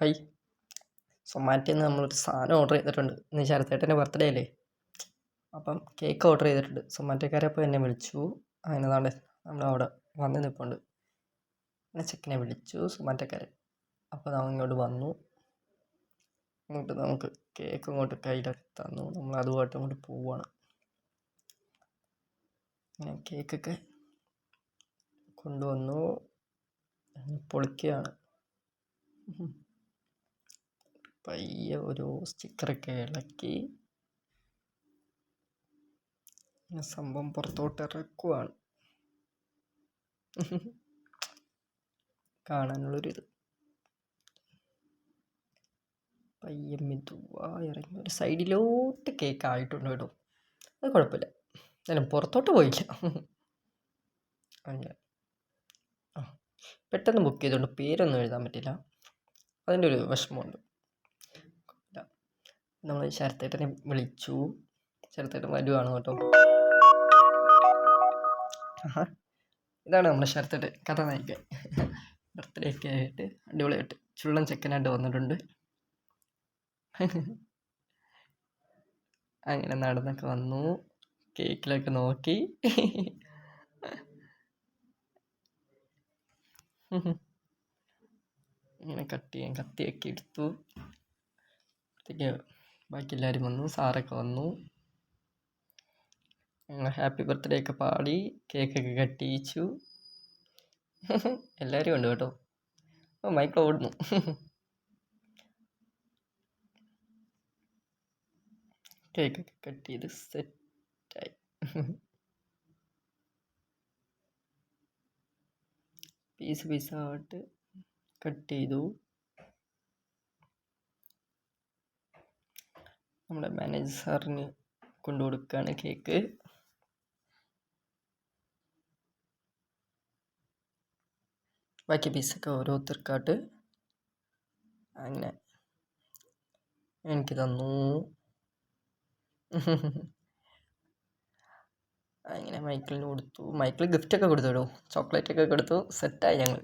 High. സൊമാറ്റോയിൽ നിന്ന് നമ്മളൊരു സാധനം ഓർഡർ ചെയ്തിട്ടുണ്ട്. ഇന്ന് ശരത്തേട്ടന്റെ ബർത്ത്ഡേ അല്ലേ? അപ്പം കേക്ക് ഓർഡർ ചെയ്തിട്ടുണ്ട്. സൊമാറ്റോക്കാരെ അപ്പോൾ എന്നെ വിളിച്ചു. നാളെ നമ്മളവിടെ വന്ന് നിൽപ്പുണ്ട് എന്നെ ചെക്കനെ വിളിച്ചു സൊമാറ്റോക്കാരൻ അപ്പോൾ നമ്മൾ ഇങ്ങോട്ട് വന്നു. ഇങ്ങോട്ട് നമുക്ക് കേക്ക് ഇങ്ങോട്ട് കയ്യിലൊക്കെ തന്നു. നമ്മൾ അതുമായിട്ട് അങ്ങോട്ട് പോവുകയാണ് അങ്ങനെ കേക്കൊക്കെ കൊണ്ടുവന്നു. പൊളിക്കുകയാണ്. പയ്യെ ഒരു സ്റ്റിക്കറൊക്കെ ഇളക്കി സംഭവം പുറത്തോട്ട് ഇറക്കുവാണ്. കാണാനുള്ളൊരിത്. പയ്യെ മെതുവായി ഇറങ്ങി ഒരു സൈഡിലോട്ട് കേക്ക് ആയിട്ടുണ്ട് കേട്ടോ അത് കുഴപ്പമില്ല. എന്നാലും പുറത്തോട്ട് പോയില്ല. അങ്ങനെ. ആ പെട്ടെന്ന് ബുക്ക് ചെയ്തുകൊണ്ട് പേരൊന്നും എഴുതാൻ പറ്റില്ല. അതിന്റെ ഒരു വിഷമമുണ്ട്. നമ്മൾ ശരത്തേട്ടനെ വിളിച്ചു. ശരത്തേട്ടൻ വരുവാണ് കേട്ടോ. ഇതാണ് നമ്മുടെ ശരത്തേട്ടൻ കഥ നയിക്കാൻ ബർത്ത്ഡേ ഒക്കെ ആയിട്ട് അടിപൊളിയായിട്ട് ചുള്ളൻ ചെക്കനായിട്ട് വന്നിട്ടുണ്ട്. അങ്ങനെ നടന്നൊക്കെ വന്നു. കേക്കിലൊക്കെ നോക്കി. ഇങ്ങനെ കട്ട് ചെയ്യാൻ കത്തിയൊക്കെ എടുത്തു. അപ്പോഴത്തേക്ക് ബാക്കി എല്ലാവരും വന്നു സാറൊക്കെ വന്നു. ഞങ്ങൾ ഹാപ്പി ബർത്ത്ഡേ ഒക്കെ പാടി കേക്കൊക്കെ കട്ടിയിച്ചു. എല്ലാവരും ഉണ്ട് കേട്ടോ. മൈക്കിൾ ഓടുന്നു. കേക്കൊക്കെ കട്ട് ചെയ്ത് സെറ്റായി പീസ് പീസായിട്ട് കട്ട് ചെയ്തു. നമ്മുടെ മാനേജർ സാറിന് കൊണ്ടു കൊടുക്കുകയാണ് കേക്ക് ബാക്കി പീസൊക്കെ ഓരോരുത്തർക്കായിട്ട് അങ്ങനെ എനിക്ക് തന്നു. അങ്ങനെ മൈക്കിളിന് കൊടുത്തു. മൈക്കിൾ ഗിഫ്റ്റൊക്കെ കൊടുത്തു കേട്ടോ. ചോക്ലേറ്റൊക്കെ കൊടുത്തു. സെറ്റായി ഞങ്ങൾ.